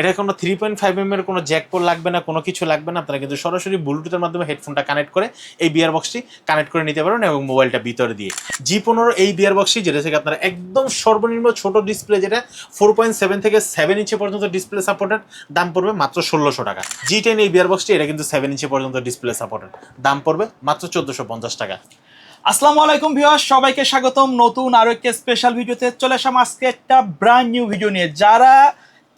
এটা কোনো three point five M এর কোনো জ্যাক পোল লাগবে না, কোনো কিছু লাগবে না। আপনারা কিন্তু সরাসরি ব্লুটুথের মাধ্যমে হেডফোনটা কানেক্ট করে এই বিয়ার বক্সটি কানেক্ট করে নিতে পারেন এবং মোবাইলটা ভিতরে দিয়ে। জি পনেরো এই বিয়ার বক্সটি যেটা থেকে আপনারা একদম সর্বনিম্ন ছোট ডিসপ্লে যেটা ফোর পয়েন্ট সেভেন থেকে সেভেন ইঞ্চি পর্যন্ত ডিসপ্লে সাপোর্টেড দাম পড়বে মাত্র ষোলোশো টাকা। জি টেন এই বিয়ার বক্সটি এটা কিন্তু সেভেন ইঞ্চি পর্যন্ত ডিসপ্লে সাপোর্টেড দাম পড়বে মাত্র চোদ্দোশো পঞ্চাশ টাকা। আসসালামু আলাইকুম ভিউয়ার্স সবাইকে স্বাগতম নতুন আরও একটা স্পেশাল ভিডিওতে চলে আসলাম আজকে একটা ব্র্যান্ড নিউ ভিডিও নিয়ে। যারা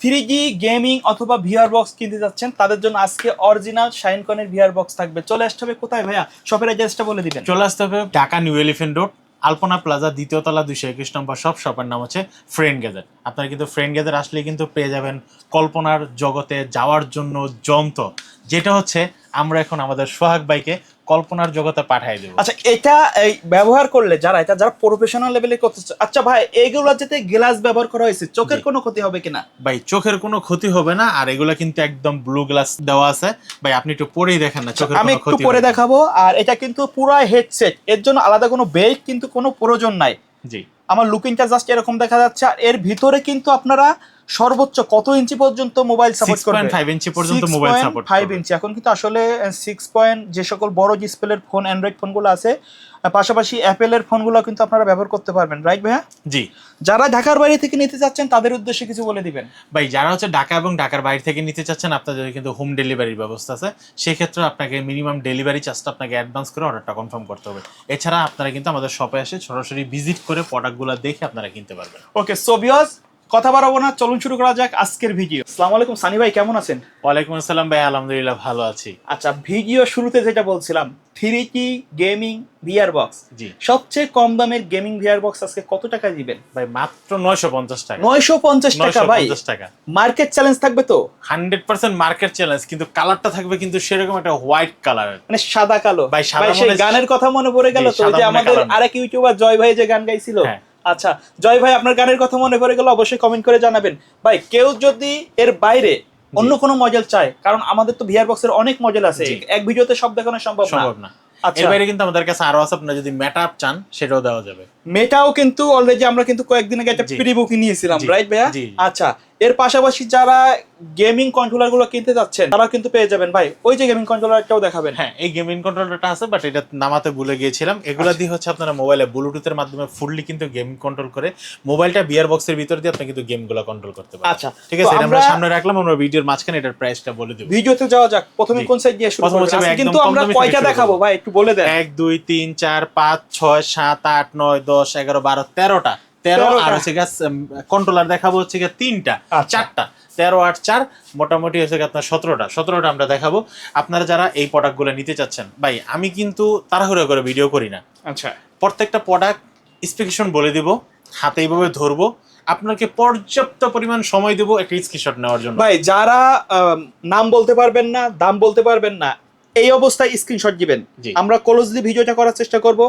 থ্রি জি গেমিং অথবা ভিআর বক্স কিনতে যাচ্ছেন, তাদের জন্য আজকে অরিজিনাল শাইনকনের ভিআর বক্স থাকবে। চলে আসতে হবে কোথায় ভাইয়া? শপের অ্যাড্রেসটা বলে দিবেন। চলে আসতে হবে Dhaka new elephant road, Alpona plaza, দ্বিতীয় তলা, দুইশো একুশ নম্বর সব শপের নাম হচ্ছে ফ্রেন্ড গ্যাজেট আপনারা কিন্তু ফ্রেন্ড গ্যাজেট আসলে কিন্তু পেয়ে যাবেন কল্পনার জগতে যাওয়ার জন্য যন্ত্র। যেটা হচ্ছে, আমরা এখন আমাদের সোহাগ বাইকে কল্পনার জগতে পাঠিয়ে দেবো। আচ্ছা এটা এই ব্যবহার করলে যারা এটা যারা প্রফেশনাল লেভেলে করতে আচ্ছা ভাই এইগুলো যাতে গ্লাস ব্যবহার করা হয়েছে চোখের কোনো ক্ষতি হবে কিনা? ভাই চোখের কোনো ক্ষতি হবে না আর এগুলো কিন্তু একদম ব্লু গ্লাস দেওয়া আছে। ভাই আপনি একটু পরেই দেখেন না চোখের আমি একটু পরে দেখাবো আর এটা কিন্তু পুরো হেডসেট এর জন্য আলাদা কোনো বেল্ট কিন্তু কোনো প্রয়োজন নাই। জি। আমার লুকিংটা জাস্ট এরকম দেখা যাচ্ছে আর এর ভিতরে কিন্তু আপনারা সর্বোচ্চ কত ইঞ্চি পর্যন্ত মোবাইল সাপোর্ট করবে? পয়েন্ট ফাইভ ইঞ্চি পর্যন্ত মোবাইল সাপোর্ট ফাইভ ইঞ্চি। এখন কিন্তু আসলে সিক্স পয়েন্ট যে সকল বড় ডিসপ্লের ফোন অ্যান্ড্রয়েড ফোনগুলো আছে পাশাপাশি অ্যাপেলের ফোনগুলো কিন্তু আপনারা ব্যবহার করতে পারবেন রাইট ভাইয়া? জি। যারা ঢাকার বাইরে থেকে নিতে চাচ্ছেন তাদের উদ্দেশ্যে কিছু বলে দিবেন। ভাই যারা হচ্ছে ঢাকা এবং ঢাকার বাইরে থেকে নিতে চাচ্ছেন আপনাদের কিন্তু হোম ডেলিভারির ব্যবস্থা আছে। সেক্ষেত্রে আপনাকে মিনিমাম ডেলিভারি চার্জটা আপনাকে অ্যাডভান্স করে অর্ডারটা কনফার্ম করতে হবে। এছাড়া আপনারা কিন্তু আমাদের শপে এসে সরাসরি ভিজিট করে প্রোডাক্টগুলো দেখে আপনারা কিনতে পারবেন। ওকে সো ভিউয়ার্স কথা বাড়াবো না চলুন শুরু করা যাক আজকের ভিডিও। আসসালামু আলাইকুম সানি ভাই কেমন আছেন? ওয়ালাইকুম আসসালাম ভাই আলহামদুলিল্লাহ ভালো আছি। আচ্ছা ভিডিও শুরুতে যেটা বলছিলাম থ্রি কি গেমিং ভিআর বক্স জি। সবচেয়ে কম দামের গেমিং ভিআর বক্স আজকে কত টাকা দিবেন? ভাই মাত্র নয়শো পঞ্চাশ টাকা। নয়শো পঞ্চাশ টাকা ভাই। পঞ্চাশ টাকা। মার্কেট চ্যালেঞ্জ থাকবে তো? হান্ড্রেড পার্সেন্ট মার্কেট চ্যালেঞ্জ কিন্তু কালারটা থাকবে কিন্তু সেরকম একটা হোয়াইট কালারের মানে সাদা কালো। ভাই, সাদা ভাই, গানের কথা মনে পড়ে গেল তো যে আমাদের আরেক ইউটিউবার জয় ভাই যে গান গাইছিল। হ্যাঁ। আচ্ছা জয় ভাই আপনার গানের কথা মনে পড়ে গেল অবশ্যই কমেন্ট করে জানাবেন ভাই কেউ যদি এর বাইরে অন্য কোনো মডেল চায় কারণ আমাদের তো ভিআর বক্সের অনেক মডেল আছে। এক ভিডিওতে সব দেখানো সম্ভব না সম্ভব না আচ্ছা। এর বাইরে কিন্তু আমাদের কাছে আরও আছে আপনারা যদি মেটা আপ চান সেটাও দেওয়া যাবে মেটাও কিন্তু অলরেডি আমরা কিন্তু কয়েকদিন আগে একটা। প্রি বুকিং নিয়েছিলাম রাইট ভাইয়া। আচ্ছা এর পাশাপাশি যারা গেমিং কন্ট্রোলারগুলো কিনতে যাচ্ছেন তারা কিন্তু পেয়ে যাবেন। ভাই ওই যে গেমিং কন্ট্রোলারটাও দেখাবেন। হ্যাঁ এই গেমিং কন্ট্রোলারটা আছে বাট এটা নামাতে ভুলে গিয়েছিলাম। এগুলা দিয়ে হচ্ছে আপনারা মোবাইলে ব্লুটুথের মাধ্যমে ফুললি কিন্তু গেম কন্ট্রোল করে মোবাইলটা বিয়ার বক্সের ভিতর দিয়ে আপনি কিন্তু গেমগুলো কন্ট্রোল করতে পারেন আচ্ছা ঠিক আছে এটা আমরা সামনে রাখলাম আমরা ভিডিওর মাঝখানে এটার প্রাইসটা বলে দেব। ভিডিওতে যাওয়া যাক প্রথমে কোন সাইড দিয়ে শুরু একদম কিন্তু আমরা কয়টা দেখাবো? ভাই একটু বলে দেন। এক দুই তিন চার পাঁচ ছয় সাত আট নয় দশ এগারো বারো তেরোটা। তেরো আর হচ্ছে কন্ট্রোলার দেখাবো হচ্ছে গিয়ে তিনটা আচ্ছা। চারটা। তেরো আট চার মোটামুটি হচ্ছে আপনার সতেরোটা। সতেরোটা আমরা দেখাবো। আপনারা যারা এই প্রোডাক্টগুলো নিতে চাচ্ছেন ভাই আমি কিন্তু তাড়াহুড়ো করে ভিডিও করি না। আচ্ছা। প্রত্যেকটা প্রোডাক্ট স্পেসিফিকেশন বলে দিব হাতে এইভাবে ধরবো। আপনাকে পর্যাপ্ত পরিমাণ সময় দেবো একটা স্ক্রিনশট নেওয়ার জন্য। ভাই যারা নাম বলতে পারবেন না দাম বলতে পারবেন না এই অবস্থায় স্ক্রিনশট দিবেন। আমরা ক্লোজলি ভিডিওটা করার চেষ্টা করব।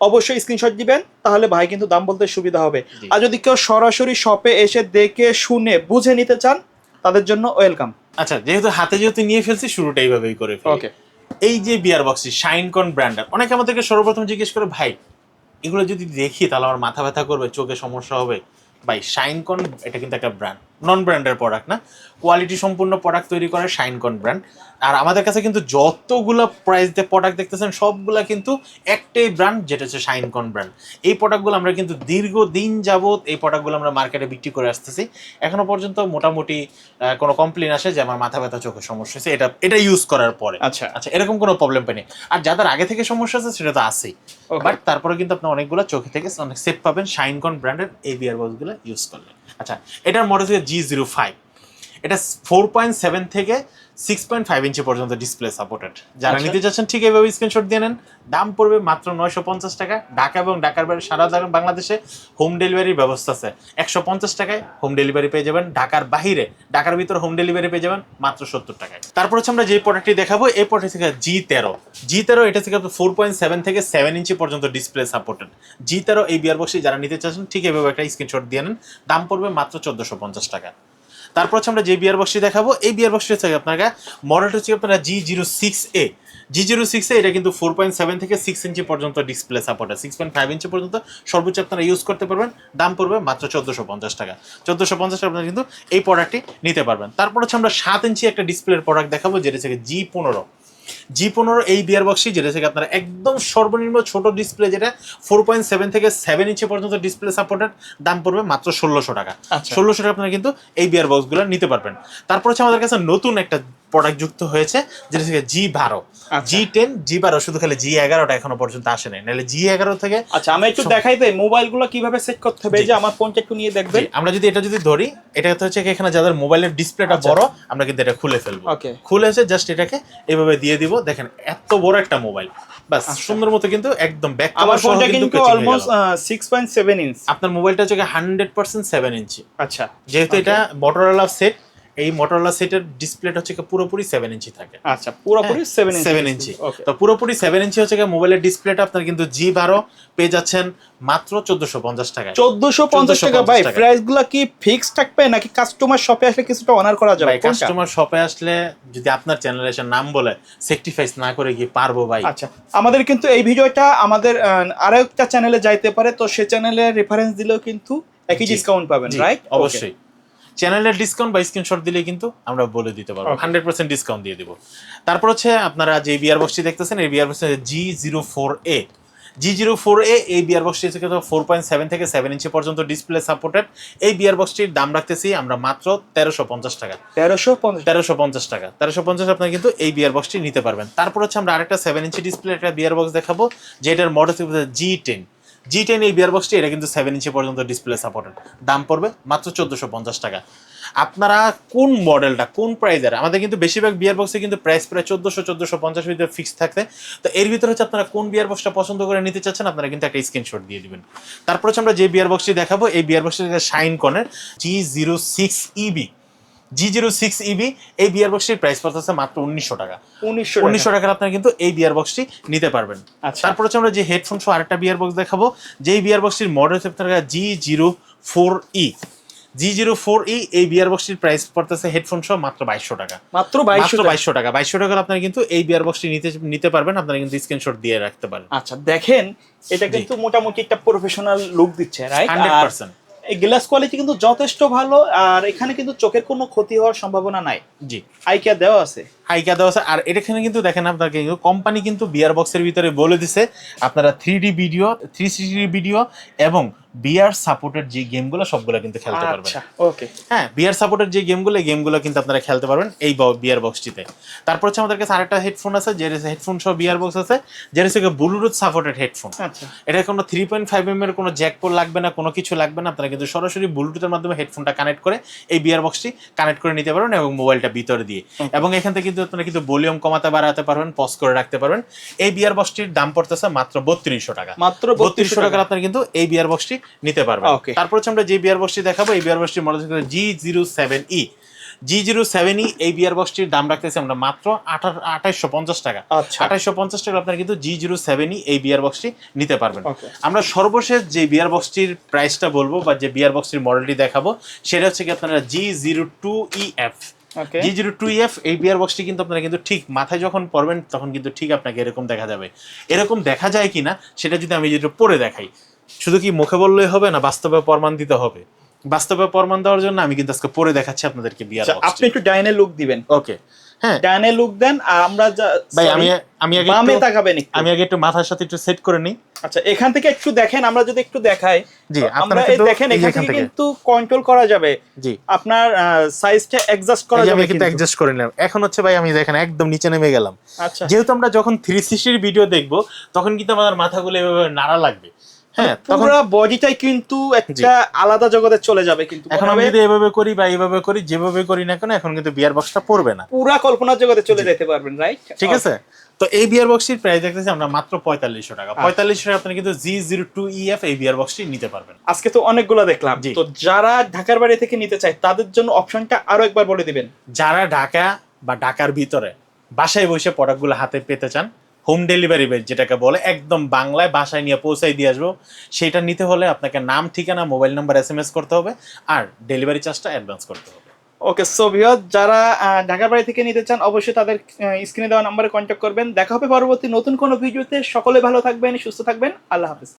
অবশ্যই স্ক্রিনশট দিবেন তাহলে ভাই কিন্তু দাম বলতে সুবিধা হবে। আর যদি কেউ সরাসরি শপে এসে দেখে শুনে বুঝে নিতে চান তাদের জন্য ওয়েলকাম আচ্ছা যেহেতু হাতে যেহেতু নিয়ে ফেলছি শুরুটা এইভাবেই করে ওকে এই যে বিয়ার বক্সটি শাইনকন ব্র্যান্ডের অনেকে আমাদেরকে সর্বপ্রথম জিজ্ঞেস করে ভাই এগুলো যদি দেখি তাহলে আমার মাথা ব্যথা করবে চোখে সমস্যা হবে? ভাই শাইনকন এটা কিন্তু একটা ব্র্যান্ড নন ব্র্যান্ডের প্রোডাক্ট না কোয়ালিটি সম্পূর্ণ প্রোডাক্ট তৈরি করে শাইনকন ব্র্যান্ড আর আমাদের কাছে কিন্তু যতগুলো প্রাইস দিয়ে প্রোডাক্ট দেখতেছেন সবগুলা কিন্তু একটাই ব্র্যান্ড যেটা হচ্ছে শাইনকন ব্র্যান্ড এই প্রোডাক্টগুলো আমরা কিন্তু দীর্ঘদিন যাবত এই প্রোডাক্টগুলো আমরা মার্কেটে বিক্রি করে আসতেছি। এখনও পর্যন্ত মোটামুটি কোনো কমপ্লেন আসে যে আমার মাথা ব্যথা চোখের সমস্যা হয়েছে। এটা এটা ইউজ করার পরে। আচ্ছা। আচ্ছা এরকম কোনো প্রবলেম পাইনি। আর যাদের আগে থেকে সমস্যা আছে সেটা তো আছেই. বাট তারপরে কিন্তু আপনি অনেকগুলো চোখে থেকে অনেক সেফ পাবেন শাইনকন ব্র্যান্ডের এই বিয়ার বক্সগুলো ইউজ করলে। আচ্ছা এটার মডেল হচ্ছে জি জিরো ফাইভ এটা ফোর পয়েন্ট সেভেন থেকে সিক্স পয়েন্ট ফাইভ ইঞ্চি পর্যন্ত ডিসপ্লে সাপোর্টেড যারা আচ্ছা। নিতে চাচ্ছেন ঠিক এইভাবে স্ক্রিনশট দিয়ে নেন। দাম পড়বে মাত্র নয়শো পঞ্চাশ টাকা। ঢাকা এবং ঢাকার বাইরে সারা বাংলাদেশে হোম ডেলিভারির ব্যবস্থা আছে। একশো পঞ্চাশ টাকায় হোম ডেলিভারি পেয়ে যাবেন। ঢাকার বাহিরে ঢাকার ভিতরে হোম ডেলিভারি পেয়ে যাবেন মাত্র সত্তর টাকায়। তারপর হচ্ছে আমরা যে প্রোডাক্টটি দেখাবো এই প্রোডাক্ট থেকে জি তেরো। জি তেরো এটা থেকে ফোর পয়েন্ট সেভেন থেকে সেভেন ইঞ্চি পর্যন্ত ডিসপ্লে সাপোর্টেড জি তেরো এই বিয়ার বক্সে যারা নিতে চাচ্ছেন ঠিক এভাবে একটা স্ক্রিনশট দিয়ে নেন। দাম পড়বে মাত্র চোদ্দোশো পঞ্চাশ টাকা। তারপর হচ্ছে আমরা যে বিয়ার বক্সটি দেখাবো, এই বিয়ার বক্সটি হচ্ছে আপনাকে মডেলটা হচ্ছে আপনারা G zero six A G zero six এটা কিন্তু ফোর পয়েন্ট সেভেন থেকে সিক্স ইঞ্চি পর্যন্ত display support six point five inch পর্যন্ত সর্বোচ্চ আপনারা ইউজ করতে পারবেন। দাম পড়বে মাত্র চোদ্দোশো পঞ্চাশ টাকা। চোদ্দোশো পঞ্চাশ টাকা আপনারা কিন্তু এই প্রোডাক্টটি নিতে পারবেন। তারপর হচ্ছে আমরা সাত ইঞ্চি একটা ডিসপ্লের প্রোডাক্ট দেখাবো, যেটা হচ্ছে জি পনেরো। জি পনেরো এই বিয়ার বক্সটি যেটা থেকে আপনারা একদম সর্বনিম্ন ছোট ডিসপ্লে যেটা ফোর পয়েন্ট সেভেন থেকে সেভেন ইঞ্চি পর্যন্ত ডিসপ্লে সাপোর্টেড দাম পড়বে মাত্র ষোলোশো টাকা আচ্ছা। ষোলোশো টাকা আপনারা কিন্তু এই বিয়ার বক্সগুলো নিতে পারবেন তারপর হচ্ছে আমাদের কাছে নতুন একটা প্রোডাক্ট যুক্ত হয়েছে যেটা থেকে জি বারো। জি টেন জি বারো শুধু খালি জি এগারোটা এখনও পর্যন্ত আসে নাই। নাহলে জি এগারো থেকে আচ্ছা আমি একটু দেখাই দেই মোবাইলগুলো কীভাবে সেট করতে হবে যে আমার ফোনটা একটু নিয়ে দেখবেন। জি, আমরা যদি এটা যদি ধরি এটা হচ্ছে এখানে যাদের মোবাইলের ডিসপ্লেটা আচ্ছা। বড় আমরা কিন্তু এটা খুলে ফেলব। খুলে এসে জাস্ট এটাকে এইভাবে দিয়ে দিব। দেখেন এত বড় একটা মোবাইল বাস আচ্ছা। সুন্দর মতো কিন্তু একদম ব্যাক আমার ফোনটা কিন্তু almost six point seven inch আপনার মোবাইলটা হচ্ছে হান্ড্রেড পার্সেন্ট সেভেন ইঞ্চি আচ্ছা। যেহেতু. এটা মোটরোলা সেট এই মোটরোলা সেটের ডিসপ্লেটা হচ্ছে পুরোপুরি সেভেন ইঞ্চি থাকে। আচ্ছা পুরোপুরি সেভেন ইঞ্চ সেভেন ইঞ্চি তো পুরোপুরি সেভেন ইঞ্চি হচ্ছে মোবাইলের ডিসপ্লেটা আপনার কিন্তু জি বারো পেয়ে যাচ্ছেন মাত্র চোদ্দশো পঞ্চাশ টাকায়। চোদ্দশো পঞ্চাশ টাকা। 1450 ভাই টাকা। প্রাইসগুলা কি ফিক্সড থাকবে নাকি কাস্টমার শপে আসলে কিছুটা অনার করা যাবে? কাস্টমার শপে আসলে যদি আপনার চ্যানেলে এসে নাম বলে সেক্টিফাইস না করে গিয়ে পারব ভাই। আচ্ছা আমাদের কিন্তু এই ভিডিওটা আমাদের আহ, আরও একটা চ্যানেলে যাইতে পারে তো সে চ্যানেলে রেফারেন্স দিলেও কিন্তু একই। ডিসকাউন্ট পাবেন রাইট অবশ্যই। চ্যানেলের ডিসকাউন্ট বা স্ক্রিনশট দিলে কিন্তু আমরা বলে দিতে পারব। হান্ড্রেড পার্সেন্ট ডিসকাউন্ট দিয়ে দিব। তারপর হচ্ছে আপনারা যে বিয়ার বক্সটি দেখতেছেন এই VR বক্সটি G zero four A G zero four A এই বিয়ার বক্সটি হচ্ছে কিন্তু ফোর পয়েন্ট সেভেন থেকে সেভেন ইঞ্চি পর্যন্ত ডিসপ্লে সাপোর্টেড এই বিয়ার বক্সটির দাম রাখতেছি আমরা মাত্র তেরোশো পঞ্চাশ টাকা। তেরোশো তেরোশো পঞ্চাশ টাকা। তেরোশো পঞ্চাশ আপনার কিন্তু এই বিয়ার বক্সটি নিতে পারবেন। তারপর হচ্ছে আমরা আরেকটা সেভেন ইঞ্চি ডিসপ্লে একটা বিয়ার বক্স দেখাবো যেটার model G ten G ten এই বিয়ার বক্সটি এটা কিন্তু সেভেন ইঞ্চি পর্যন্ত ডিসপ্লে সাপোর্টেড দাম পড়বে মাত্র চোদ্দোশো পঞ্চাশ টাকা। আপনারা কোন মডেলটা কোন প্রাইজের আমাদের কিন্তু বেশিরভাগ বিয়ার বক্সে কিন্তু প্রাইস প্রায় চোদ্দোশো চোদ্দোশো পঞ্চাশ ভিতরে ফিক্স থাকতে তো এর ভিতরে হচ্ছে আপনারা কোন বিয়ার বক্সটা পছন্দ করে নিতে চাচ্ছেন, আপনারা কিন্তু একটা স্ক্রিনশট দিয়ে দিবেন। তারপর হচ্ছে আমরা যে বিয়ার বক্সটি দেখাবো, এই বিয়ার বক্সটি শাইন কনের G zero six EB G zero six EB এই বিয়ার বক্সটির প্রাইস পড়তেছে মাত্র উনিশশো টাকা। উনিশশো উনিশশো টাকার আপনারা কিন্তু এই বিয়ার বক্সটি নিতে পারবেন। আচ্ছা। তারপর হচ্ছে আমরা যে হেডফোন সহ আরেকটা বিয়ার বক্স দেখাবো। যেই বিয়ার বক্সটির মডেল হচ্ছে আপনার G zero four E G zero four E এই বিয়ার বক্সটির প্রাইস পড়তেছে হেডফোন সহ মাত্র বাইশশো টাকা। মাত্র বাইশশো মাত্র বাইশশো টাকা। বাইশশো টাকার আপনারা কিন্তু এই বিয়ার বক্সটি নিতে নিতে পারবেন। আপনারা কিন্তু স্ক্রিনশট দিয়ে রাখতে পারেন আচ্ছা দেখেন এটা কিন্তু মোটামুটি একটা প্রফেশনাল লুক দিচ্ছে রাইট হান্ড্রেড পার্সেন্ট এই গ্লাস কোয়ালিটি কিন্তু যথেষ্ট ভালো আর এখানে কিন্তু চোখের কোনো ক্ষতি হওয়ার সম্ভাবনা নাই। জি। আইকিয়া দেওয়া আছে। আইকিয়া দেওয়া আছে আর এখানে কিন্তু দেখেন আপনাকে কোম্পানি কিন্তু বিয়ার বক্সের ভিতরে বলে দিছে আপনারা three D video three video এবং বিয়ার সাপোর্টেড যে গেমগুলো সবগুলো কিন্তু খেলতে পারবেন। আচ্ছা ওকে। হ্যাঁ বিয়ার সাপোর্টের যে গেমগুলো গেমগুলো কিন্তু আপনারা খেলতে পারবেন এই বিয়ার বক্সটিতে তারপর হচ্ছে আমাদের কাছে আরেকটা হেডফোন আছে যে হেডফোন সহ বিয়ার বক্স আছে যেটা হচ্ছে ব্লুটুথ সাপোর্টেড হেডফোন আচ্ছা। এটা কোনো থ্রি পয়েন্ট ফাইভ এম এর কোনো জ্যাক পোল লাগবে না কোনো কিছু লাগবে না আপনারা কিন্তু সরাসরি ব্লুটুথের মাধ্যমে হেডফোনটা কানেক্ট করে এই বিয়ার বক্সটি কানেক্ট করে নিতে পারবেন এবং মোবাইলটা ভিতরে দিয়ে। এবং এখান থেকে কিন্তু আপনারা কিন্তু ভলিউম কমাতে বাড়াতে পারবেন পজ করে রাখতে পারবেন। এই বিয়ার বক্সটির দাম পড়তেছে মাত্র বত্রিশশো টাকা। মাত্র বত্রিশশো টাকা। আপনারা কিন্তু এই বিয়ার বক্সটি নিতে পারবেন. তারপর হচ্ছে আমরা যে বিয়ার বক্সটি দেখাবো এই বিয়ার বক্সটির মডেল হচ্ছে G zero seven E G zero seven E এই বিয়ার বক্সটির দাম রাখতেছি আমরা মাত্র আঠাশশো পঞ্চাশ টাকা। আচ্ছা। আঠাশশো পঞ্চাশ টাকা আপনারা কিন্তু জি জিরো সেভেন ই এই বিয়ার বক্সটি নিতে পারবেন। আমরা সর্বশেষ যে বিয়ার বক্সটির প্রাইসটা বলব বা যে বিয়ার বক্সটির মডেলটি দেখাবো সেটা হচ্ছে কি আপনারা G zero two E F G zero two F এই বিয়ার বক্সটি কিন্তু আপনারা কিন্তু ঠিক মাথায় যখন পড়বেন তখন কিন্তু ঠিক আপনাকে এরকম দেখা যাবে। এরকম দেখা যায় কিনা সেটা যদি আমি যেটা পরে দেখাই। শুধু কি মুখে বললেই হবে না বাস্তবে প্রমাণ দিতে হবে? বাস্তবে প্রমাণ দেওয়ার জন্য আমি কিন্তু আজকে পরে দেখাচ্ছি আপনাদেরকে বিয়ার আচ্ছা, আপনি একটু ডাইনে লুক দিবেন। ওকে হ্যাঁ। ডাইনে লুক দেন আর আমরা ভাই আমি আমি আগে বামে তাকাবেন একটু। আমি আগে একটু মাথার সাথে একটু সেট করে নিই। আচ্ছা এখান থেকে একটু দেখেন আমরা যদি একটু দেখাই জি আপনারা এই দেখেন এখান থেকে কিন্তু কন্ট্রোল করা যাবে। জি। আপনার সাইজটা অ্যাডজাস্ট করা যাবে কিন্তু অ্যাডজাস্ট করে নিলাম। এখন হচ্ছে ভাই আমি দেখেন একদম নিচে নেমে গেলাম। আচ্ছা। যেহেতু আমরা যখন থ্রি সিক্সটির ভিডিও দেখব তখন কিন্তু আমাদের মাথাগুলো এভাবে নাড়া লাগবে। হ্যাঁ পুরো বডিটাই কিন্তু একটা আলাদা জগতে চলে যাবে কিন্তু এখন আমি যদি এভাবে করি বা এইভাবে করি যেভাবে করি না কেন এখন কিন্তু বিয়ার বক্সটা পড়বে না। পুরা কল্পনার জগতে চলে যেতে পারবেন রাইট ঠিক আছে? তো এই বিয়ার বক্সটির প্রাইস দেখতেছি আমরা মাত্র পঁয়তাল্লিশশো টাকা। পঁয়তাল্লিশশো টাকা আপনি কিন্তু জি জিরো টু ইএফ এই বিয়ার বক্সটি নিতে পারবেন। আজকে তো অনেকগুলো দেখলাম। তো যারা ঢাকার বাড়ি থেকে নিতে চায় তাদের জন্য অপশনটা আরও একবার বলে দিবেন। যারা ঢাকা বা ঢাকার ভিতরে বাসায় বসে প্রোডাক্টগুলো হাতে পেতে চান হোম ডেলিভারি যেটাকে বলে, একদম বাংলায় বাসায় নিয়ে পৌঁছাই দিয়ে আসব। সেটা নিতে হলে আপনাকে নাম, ঠিকানা mobile number S M S করতে হবে আর ডেলিভারি চার্জটা অ্যাডভান্স করতে হবে। ওকে সো যারা ঢাকার বাড়ি থেকে নিতে চান, অবশ্যই তাদের স্ক্রিনে দেওয়া নাম্বারে কন্ট্যাক্ট করবেন। দেখা হবে পরবর্তী নতুন কোনো ভিডিওতে সকলে ভালো থাকবেন, সুস্থ থাকবেন। আল্লাহ হাফিজ।